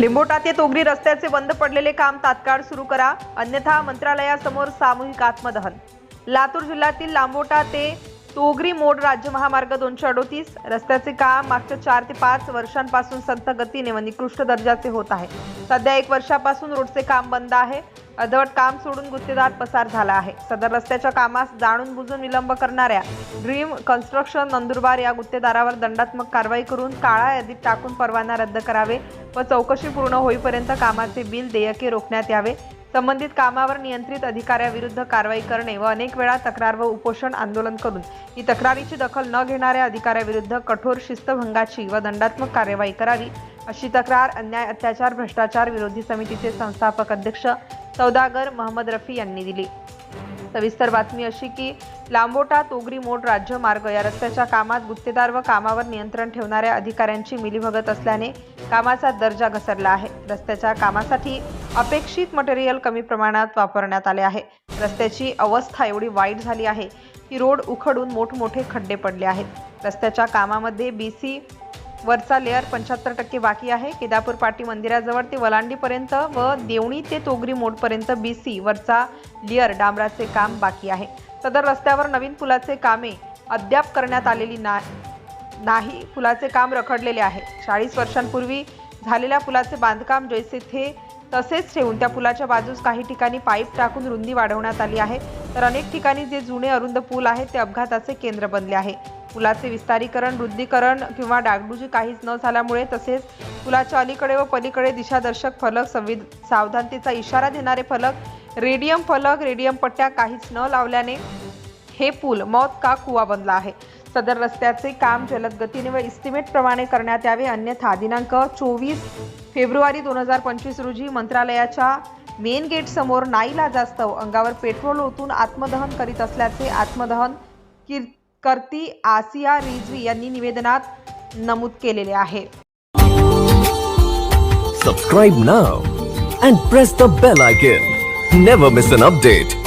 लिंबोटा ते तोगरी रस्त्याचे बंद पडलेले काम तात्काळ सुरू करा. अन्यथा मंत्रालयासमोर सामूहिक आत्मदहन. लातूर जिल्ह्यातील लांबोटा ते तोगरी मोड राज्य महामार्ग दोनशे अडोतीस रस्त्याचे काम मागच्या चार ते पाच वर्षांपासून संथ गतीने व निकृष्ट दर्जाचे होत आहे. सध्या एक वर्षापासून रोडचे काम बंद आहे. अर्धवट काम सोडून गुत्तेदार पसार झाला आहे. सदर रस्त्याच्या कामास जाणून बुजून विलंब करणाऱ्या ड्रीम कन्स्ट्रक्शन नंदुरबार या गुत्तेदारावर दंडात्मक कारवाई करून काळा यादीत टाकून परवाना रद्द करावे व चौकशी पूर्ण होईपर्यंत कामाचे बिल देयके रोखण्यात यावे. संबंधित कामावर नियंत्रित अधिकाऱ्याविरुद्ध कारवाई करणे व अनेक वेळा तक्रार व उपोषण आंदोलन करून ही तक्रारीची दखल न घेणाऱ्या अधिकाऱ्याविरुद्ध कठोर शिस्तभंगाची व दंडात्मक कार्यवाही करावी अशी तक्रार अन्याय अत्याचार भ्रष्टाचार विरोधी समितीचे संस्थापक अध्यक्ष सौदागर महमद रफी यांनी दिली. सविस्तर बातमी अशी की लांबोटा तोगरी मोड राज्य मार्ग या रस्त्याच्या कामात गुत्तेदार व कामावर नियंत्रण ठेवणाऱ्या अधिकाऱ्यांची मिलीभगत असल्याने कामाचा दर्जा घसरला आहे. रस्त्याच्या कामासाठी अपेक्षित मटेरियल कमी प्रमाणात वापरण्यात आले आहे. रस्त्याची अवस्था एवढी वाईट झाली आहे की रोड उखडून मोठमोठे खड्डे पडले आहेत. रस्त्याच्या कामामध्ये बी सी वरचा लेअर पंच्याहत्तर टक्के बाकी आहे. केदापूर पाटी मंदिराजवळ ते वलांडीपर्यंत व देवणी ते तोगरी मोडपर्यंत बी सी वरचा लेअर डांबराचे काम बाकी आहे. सदर रस्त्यावर नवीन पुलाचे कामे अद्याप करण्यात आलेली ना नाही. पुलाचे काम रखडलेले आहे. चाळीस वर्षांपूर्वी झालेल्या पुलाचे बांधकाम जैसे थे तसेच ठेवून त्या पुलाच्या बाजूस काही ठिकाणी पाईप टाकून रुंदी वाढवण्यात आली आहे. तर अनेक ठिकाणी जे जुने अरुंद पूल आहेत ते अपघाताचे केंद्र बनले आहे. पुलाचे विस्तारीकरण रुंदीकरण किंवा डागडुजी काहीच न झाल्यामुळे तसेच पुलाच्या अलीकडे व पलीकडे दिशादर्शक फलक संवि सावधानतेचा इशारा देणारे फलक रेडियम फलक रेडियम पट्ट्या काहीच न लावल्याने हे पूल मौत का कुवा बनला आहे? सदर रस्त्याचे काम जलद गतीने व इस्टिमेटप्रमाणे करण्यात यावे. अन्यथा दिनांक चोवीस फेब्रुवारी दोन हजार पंचवीस रोजी मंत्रालयाच्या मेन गेटसमोर नाईला जास्तव अंगावर पेट्रोल ओतून आत्मदहन करीत असल्याचे आत्मदहन कीर्ती करती आसिया रिजवी यांनी निवेदनात नमूद केलेले आहे. Subscribe now and press the bell icon never miss an update